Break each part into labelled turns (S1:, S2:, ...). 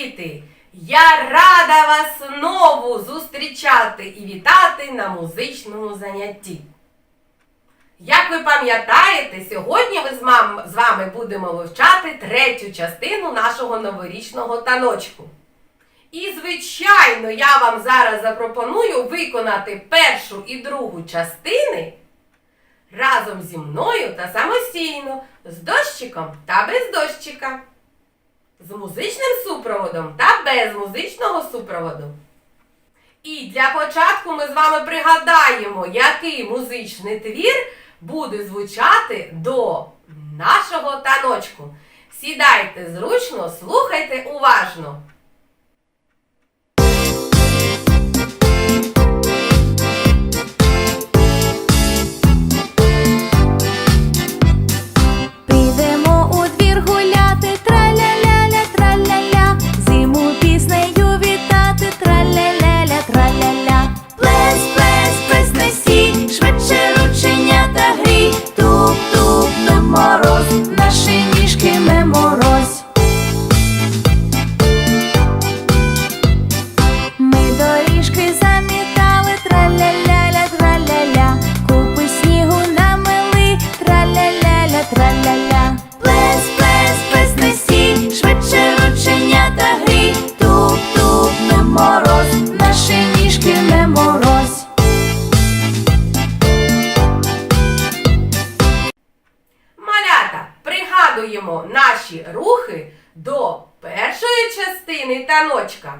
S1: діти! Я рада вас знову зустрічати і вітати на музичному занятті. Як ви пам'ятаєте, сьогодні ми з, вами будемо вивчати третю частину нашого новорічного таночку. І, звичайно, я вам зараз запропоную виконати першу і другу частини разом зі мною та самостійно, з дощиком та без дощика, з музичним супроводом та без музичного супроводу. І для початку ми з вами пригадаємо, який музичний твір буде звучати до нашого таночку. Сідайте зручно, слухайте уважно. Частини таночка,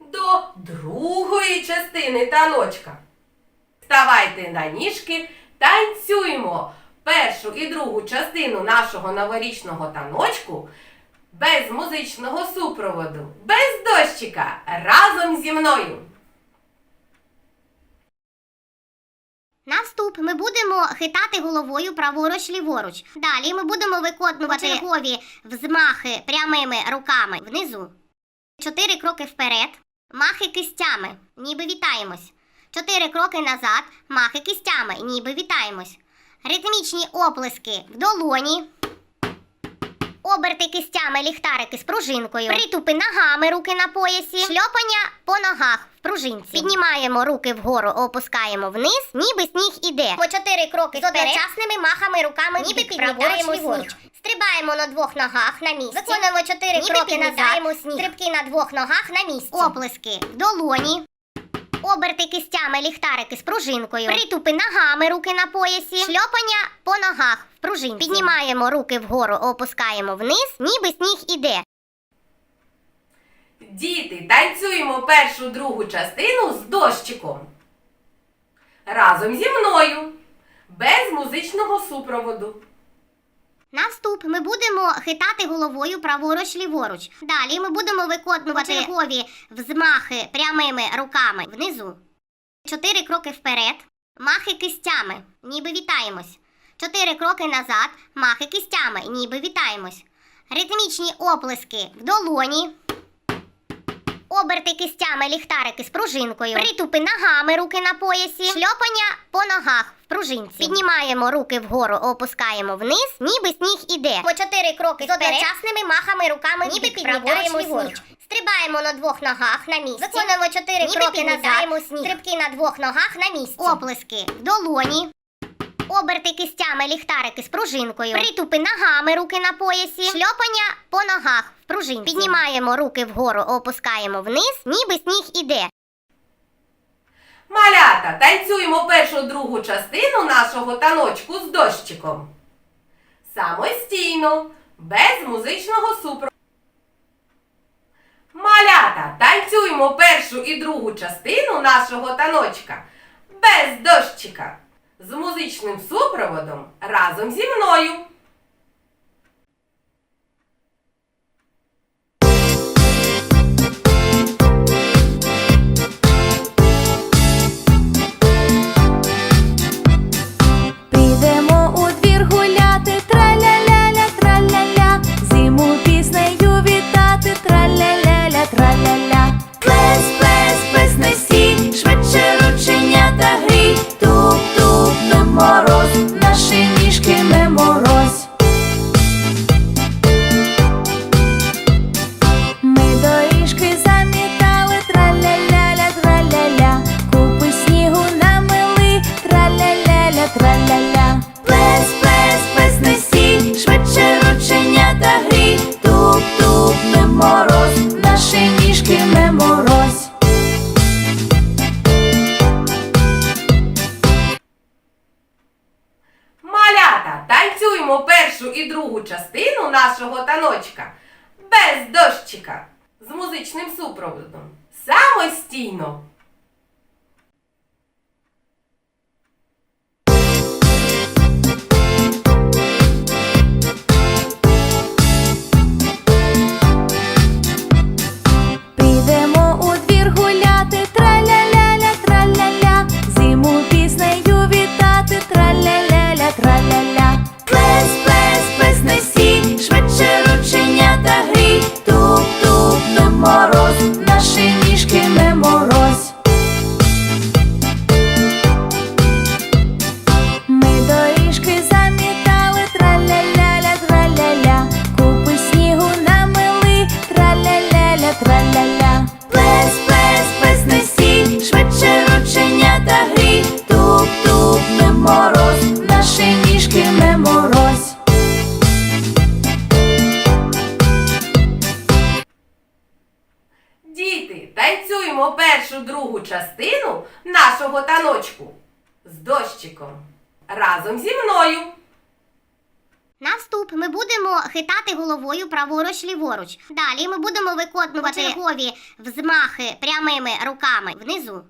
S1: до другої частини таночка. Ставайте на ніжки, танцюємо першу і другу частину нашого новорічного таночку без музичного супроводу, без дощика, разом зі мною.
S2: На вступ ми будемо хитати головою праворуч ліворуч. Далі ми будемо виконувати чергові взмахи прямими руками внизу. Чотири кроки вперед, махи кистями, ніби вітаємось. Чотири кроки назад, махи кистями, ніби вітаємось. Ритмічні оплески в долоні. Оберти кистями ліхтарики з пружинкою. Притупи ногами руки на поясі. Шльопання по ногах в пружинці. Піднімаємо руки вгору, опускаємо вниз, ніби сніг іде. По чотири кроки з одночасними махами руками, ніби піднімаємо сніг. Стрибаємо на двох ногах на місці. Виконуємо чотири кроки назад. Сніг. Стрибки на двох ногах на місці. Оплески в долоні. Оберти кистями ліхтарики з пружинкою. Притупи ногами руки на поясі. Шльопання по ногах в пружинці. Піднімаємо руки вгору, опускаємо вниз, ніби сніг іде.
S1: Діти, танцюємо першу другу частину з дощиком. Разом зі мною. Без музичного супроводу.
S2: На вступ ми будемо хитати головою праворуч ліворуч. Далі ми будемо виконувати чергові взмахи прямими руками внизу. Чотири кроки вперед, махи кистями, ніби вітаємось. Чотири кроки назад, махи кистями, ніби вітаємось. Ритмічні оплески в долоні. Оберти кистями ліхтарики з пружинкою. Притупи ногами руки на поясі. Шльопання по ногах в пружинці. Піднімаємо руки вгору, опускаємо вниз, ніби сніг іде. По чотири кроки з одночасними махами руками, ніби піднімаємо сніг. Стрибаємо на двох ногах на місці. Виконуємо чотири кроки назад. Сніг. Стрибки на двох ногах на місці. Оплески в долоні. Оберти кистями ліхтарики з пружинкою. Притупи ногами руки на поясі. Шльопання по ногах в пружинці. Піднімаємо руки вгору, опускаємо вниз, ніби сніг іде.
S1: Малята, танцюємо першу другу частину нашого таночку з дощиком. Самостійно, без музичного супроводу. Малята, танцюємо першу і другу частину нашого таночка без дощика. З музичним супроводом разом зі мною. І другу частину нашого таночка без дощика з музичним супроводом. Самостійно. Танцюємо першу другу частину нашого таночку з дощиком. Разом зі мною.
S2: Наступ ми будемо хитати головою праворуч ліворуч. Далі ми будемо виконувати чергові взмахи прямими руками внизу.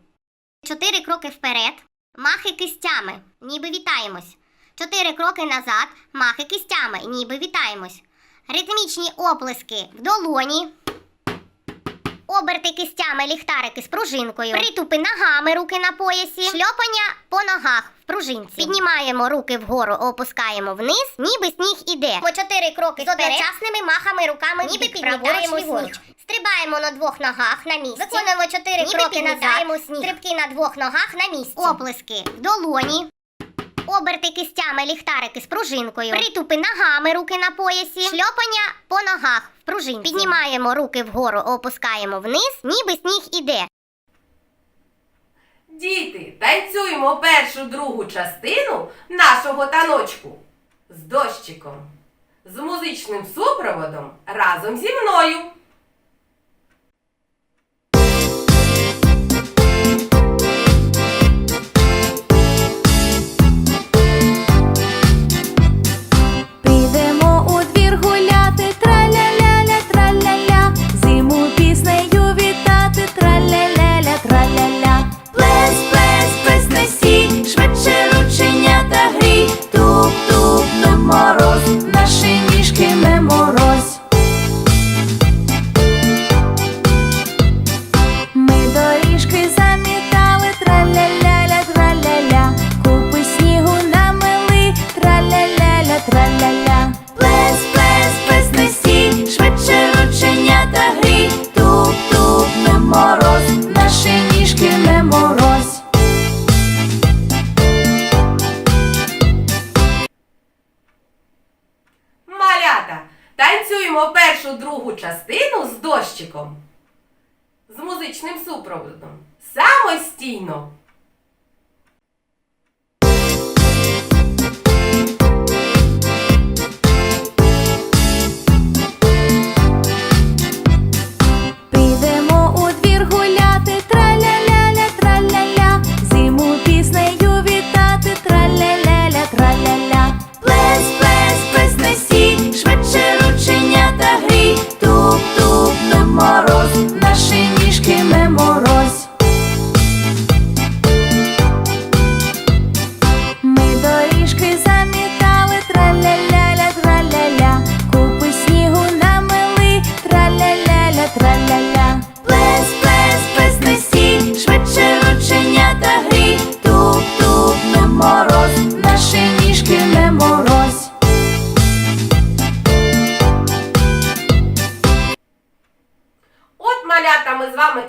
S2: Чотири кроки вперед, махи кистями, ніби вітаємось. Чотири кроки назад, махи кистями, ніби вітаємось. Ритмічні оплески в долоні. Оберти кистями ліхтарики з пружинкою, притупи ногами, руки на поясі, шльопання по ногах в пружинці. Піднімаємо руки вгору, опускаємо вниз, ніби сніг іде. По чотири кроки з одночасними махами руками, ніби піднімаємо сніг. Стрибаємо на двох ногах на місці. Виконуємо чотири кроки назад, сніг. стрибки на двох ногах на місці. Оплески в долоні. Оберти кистями ліхтарики з пружинкою, притупи ногами, руки на поясі, шльопання по ногах в пружинці. Піднімаємо руки вгору, опускаємо вниз, ніби сніг іде.
S1: Діти, танцюємо першу другу частину нашого таночку з дощиком, з музичним супроводом разом зі мною. Частину з дощиком, з музичним супроводом. Самостійно.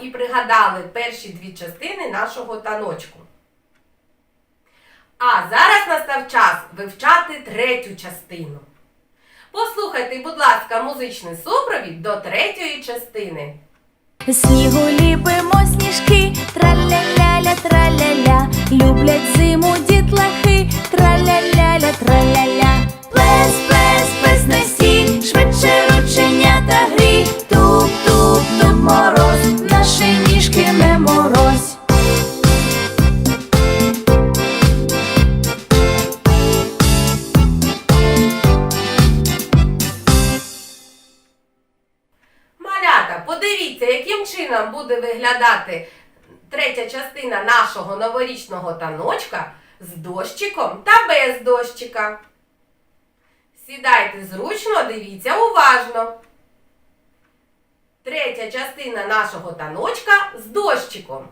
S1: І пригадали перші дві частини нашого таночку. А зараз настав час вивчати третю частину. Послухайте, будь ласка, музичний супровід до третьої частини.
S3: Снігу ліпимо сніжки, траля-ля-ля, траля-ля, люблять зиму дітлахи, траля-ля-ля, траля-ля. Плес, плес, плес, несі, швидше туп-туп-туп
S1: виглядати третя частина нашого новорічного таночка з дощиком та без дощика. Сідайте зручно, дивіться уважно. Третя частина нашого таночка з дощиком.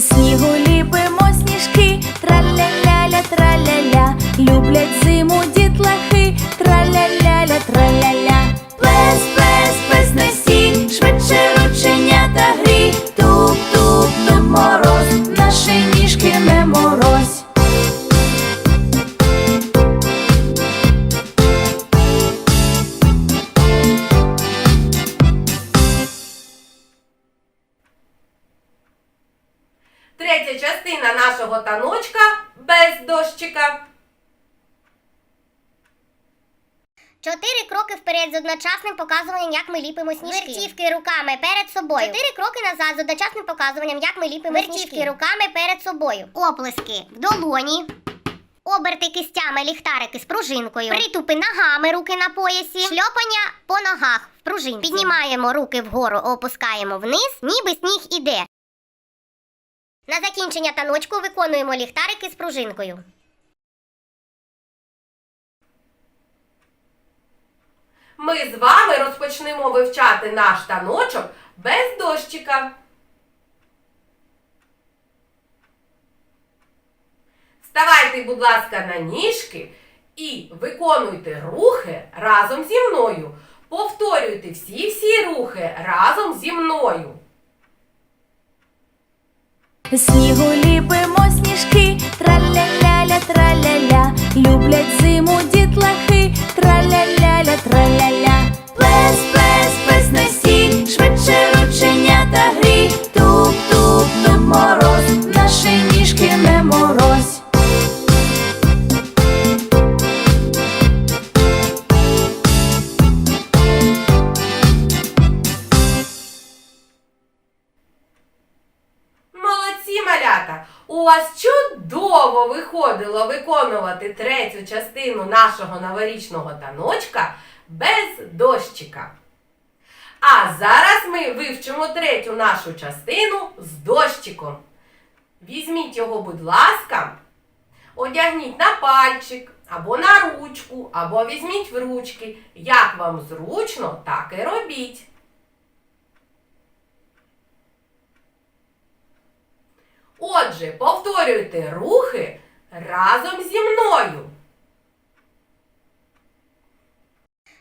S3: Снігу ліпимо сніжки, траля-ляля, траля-ля, люблять зиму дітлахи, траля-ляля, траля-ля.
S1: Частина нашого таночка без дощика.
S2: Чотири кроки вперед з одночасним показуванням, як ми ліпимо сніжки. Вертівки руками перед собою. Чотири кроки назад з одночасним показуванням, як ми ліпимо Вертівки сніжки. руками перед собою. Оплески в долоні. Оберти кистями, ліхтарики з пружинкою. Притупи ногами, руки на поясі. Шльопання по ногах в пружинці. Піднімаємо руки вгору, опускаємо вниз, ніби сніг іде. На закінчення таночку виконуємо ліхтарики з пружинкою.
S1: Ми з вами розпочнемо вивчати наш таночок без дощика. Вставайте, будь ласка, на ніжки і виконуйте рухи разом зі мною. Повторюйте всі-всі рухи разом зі мною.
S3: Снігу ліпимо сніжки, траля-ляля, траля-ля, люблять зиму
S1: чудово виходило виконувати третю частину нашого новорічного таночка без дощика. А зараз ми вивчимо третю нашу частину з дощиком. Візьміть його, будь ласка, одягніть на пальчик, або на ручку, або візьміть в ручки. Як вам зручно, так і робіть. Отже, повторюйте рухи разом зі мною.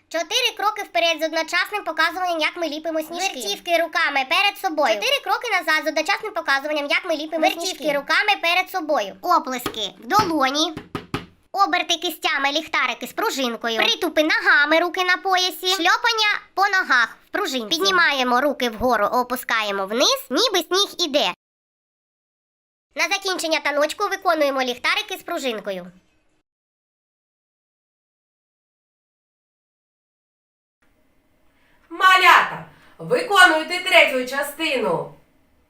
S2: Чотири кроки вперед з одночасним показуванням, як ми ліпимо сніжки. Вертівки руками перед собою. Чотири кроки назад з одночасним показуванням, як ми ліпимо Вертівки сніжки. руками перед собою. Оплески в долоні. Оберти кистями, ліхтарики з пружинкою. Притупи ногами, руки на поясі. Шльопання по ногах в пружинці. Піднімаємо руки вгору, опускаємо вниз, ніби сніг іде. На закінчення таночку виконуємо ліхтарики з пружинкою.
S1: Малята, виконуйте третю частину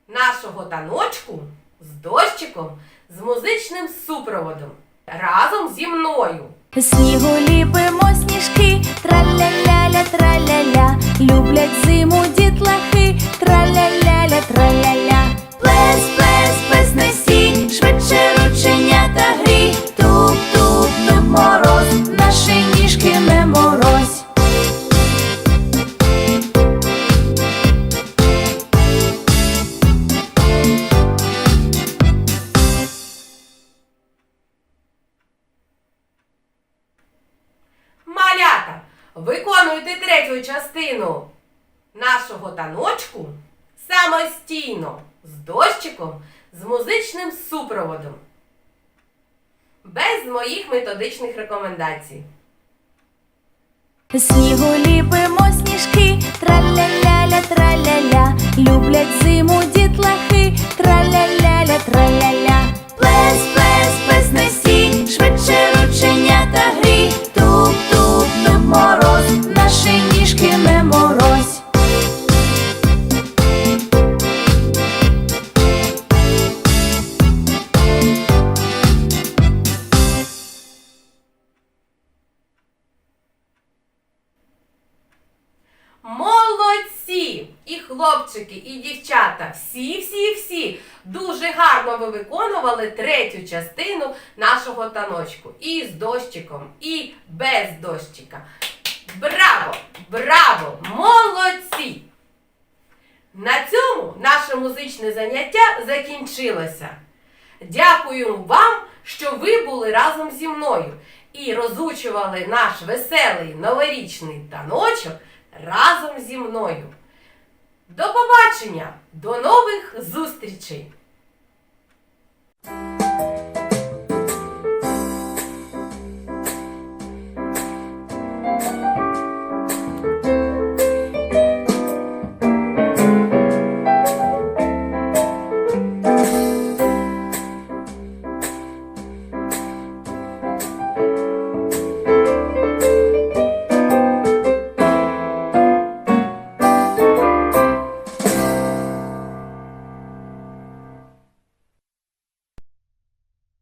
S1: нашого таночку з дощиком з музичним супроводом разом зі мною.
S3: Снігу ліпимо сніжки, траля-ляля, траля-ля, люблять зиму дітлахи, траля-ляля, траля-ля. Швидше рученята грі, туп-туп-туп мороз, наші ніжки не морозь.
S1: Малята, виконуйте третю частину нашого таночку самостійно з дощиком з музичним супроводом. Без моїх методичних рекомендацій.
S3: Снігу ліпимо сніжки, траля-ляля, траля-ля, люблять зиму
S1: дівчата, всі, всі, всі дуже гарно ви виконували третю частину нашого таночку. І з дощиком, і без дощика. Браво! Браво! Молодці! На цьому наше музичне заняття закінчилося. Дякую вам, що ви були разом зі мною і розучували наш веселий новорічний таночок разом зі мною. До побачення! До нових зустрічей!